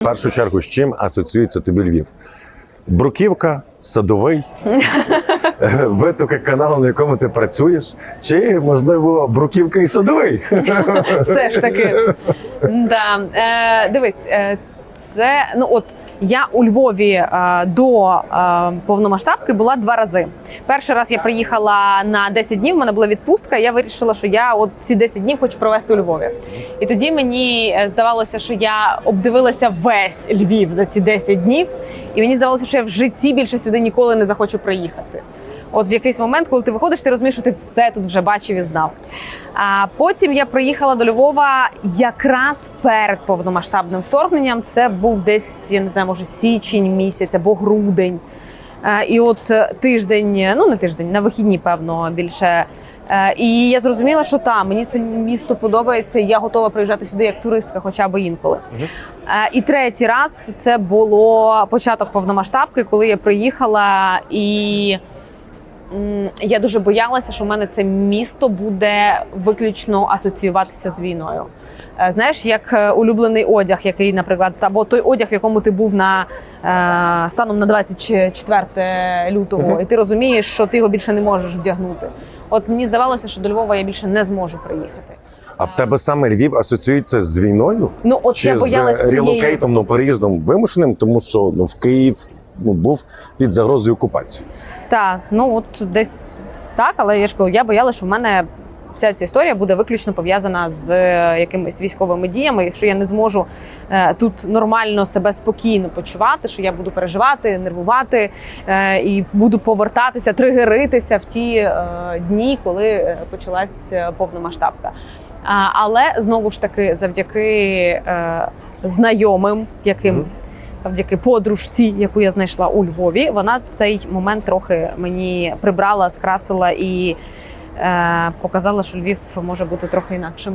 В першу чергу, з чим асоціюється тобі Львів? Бруківка, садовий, витоки каналу, на якому ти працюєш, чи можливо бруківка і садовий? Все ж таки. Да. Е, дивись, е, це ну от. Я у Львові е, до е, повномасштабки була два рази. Перший раз я приїхала на 10 днів. в мене була відпустка. Я вирішила, що я от ці 10 днів хочу провести у Львові. І тоді мені е, здавалося, що я обдивилася весь Львів за ці 10 днів, і мені здавалося, що я в житті більше сюди ніколи не захочу приїхати. От в якийсь момент, коли ти виходиш, ти розумієш, що ти все тут вже бачив і знав. А потім я приїхала до Львова якраз перед повномасштабним вторгненням. Це був десь, я не знаю, може січень місяць або грудень. Е, І от е, тиждень, ну не тиждень, на вихідні, певно, більше. Е, І я зрозуміла, що там мені це місто подобається. Я готова приїжджати сюди як туристка, хоча б інколи. Е, І третій раз це було початок повномасштабки, коли я приїхала і. Я дуже боялася, що в мене це місто буде виключно асоціюватися з війною. Е, Знаєш, як е, улюблений одяг, який, наприклад, або той одяг, в якому ти був на е, станом на 24 лютого, Мгм. і ти розумієш, що ти його більше не можеш вдягнути. От мені здавалося, що до Львова я більше не зможу приїхати. А в тебе саме Львів асоціюється з війною? Ну от Чи я боялася цієї... релокейтом, ну, переїздом вимушеним, тому що ну, в Київ ну, був під загрозою окупації. Так, ну от десь так, але я ж кажу, я боялася, що в мене вся ця історія буде виключно пов'язана з е, якимись військовими діями, що я не зможу е, тут нормально себе спокійно почувати, що я буду переживати, нервувати е, і буду повертатися, тригеритися в ті е, дні, коли почалась повномасштабка. Але знову ж таки, завдяки е, знайомим, яким. Завдяки подружці, яку я знайшла у Львові, вона цей момент трохи мені прибрала, скрасила і е, показала, що Львів може бути трохи інакшим.